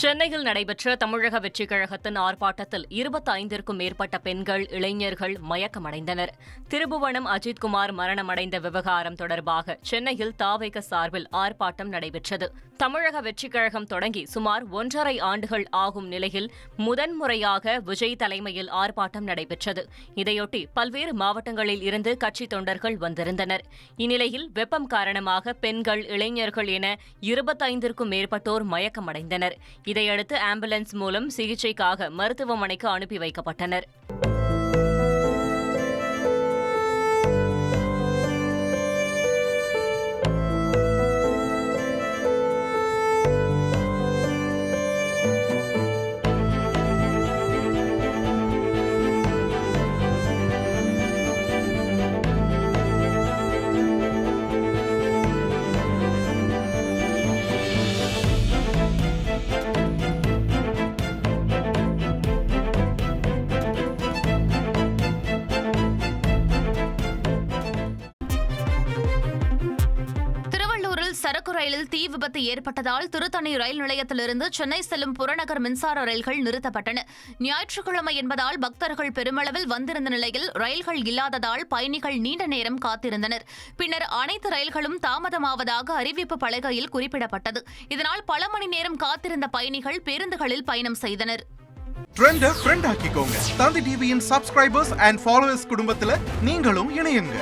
சென்னையில் நடைபெற்ற தமிழக வெற்றிக் கழகத்தின் ஆர்ப்பாட்டத்தில் இருபத்தைந்திற்கும் மேற்பட்ட பெண்கள் இளைஞர்கள் மயக்கமடைந்தனர். திருபுவனம் அஜித்குமார் மரணமடைந்த விவகாரம் தொடர்பாக சென்னையில் தாவேக சார்பில் ஆர்ப்பாட்டம் நடைபெற்றது. தமிழக வெற்றிக் கழகம் தொடங்கி சுமார் ஒன்றரை ஆண்டுகள் ஆகும் நிலையில் முதன்முறையாக விஜய் தலைமையில் ஆர்ப்பாட்டம் நடைபெற்றது. இதையொட்டி பல்வேறு மாவட்டங்களில் இருந்து கட்சி தொண்டர்கள் வந்திருந்தனர். இந்நிலையில் வெப்பம் காரணமாக பெண்கள் இளைஞர்கள் என இருபத்தைந்திற்கும் மேற்பட்டோர் மயக்கமடைந்தனர். இதையடுத்து ஆம்புலன்ஸ் மூலம் சிகிச்சைக்காக மருத்துவமனைக்கு அனுப்பி வைக்கப்பட்டனர். சரக்கு ரயிலில் தீ விபத்து ஏற்பட்டதால் திருத்தணி ரயில் நிலையத்திலிருந்து சென்னை செல்லும் புறநகர் மின்சார ரயில்கள் நிறுத்தப்பட்டன. ஞாயிற்றுக்கிழமை என்பதால் பக்தர்கள் பெருமளவில் வந்திருந்த நிலையில் ரயில்கள் இல்லாததால் பயணிகள் நீண்ட நேரம் காத்திருந்தனர். பின்னர் அனைத்து ரயில்களும் தாமதமாவதாக அறிவிப்பு பலகையில் குறிப்பிடப்பட்டது. இதனால் பல மணி நேரம் காத்திருந்த பயணிகள் பேருந்துகளில் பயணம் செய்தனர். குடும்பத்தில் ஃப்ரெண்ட் ஆக்கிக்கோங்க. தந்தி டிவியின் சப்ஸ்கிரைபர்ஸ் அண்ட் ஃபாலோவர்ஸ் நீங்களும் இணையுங்க.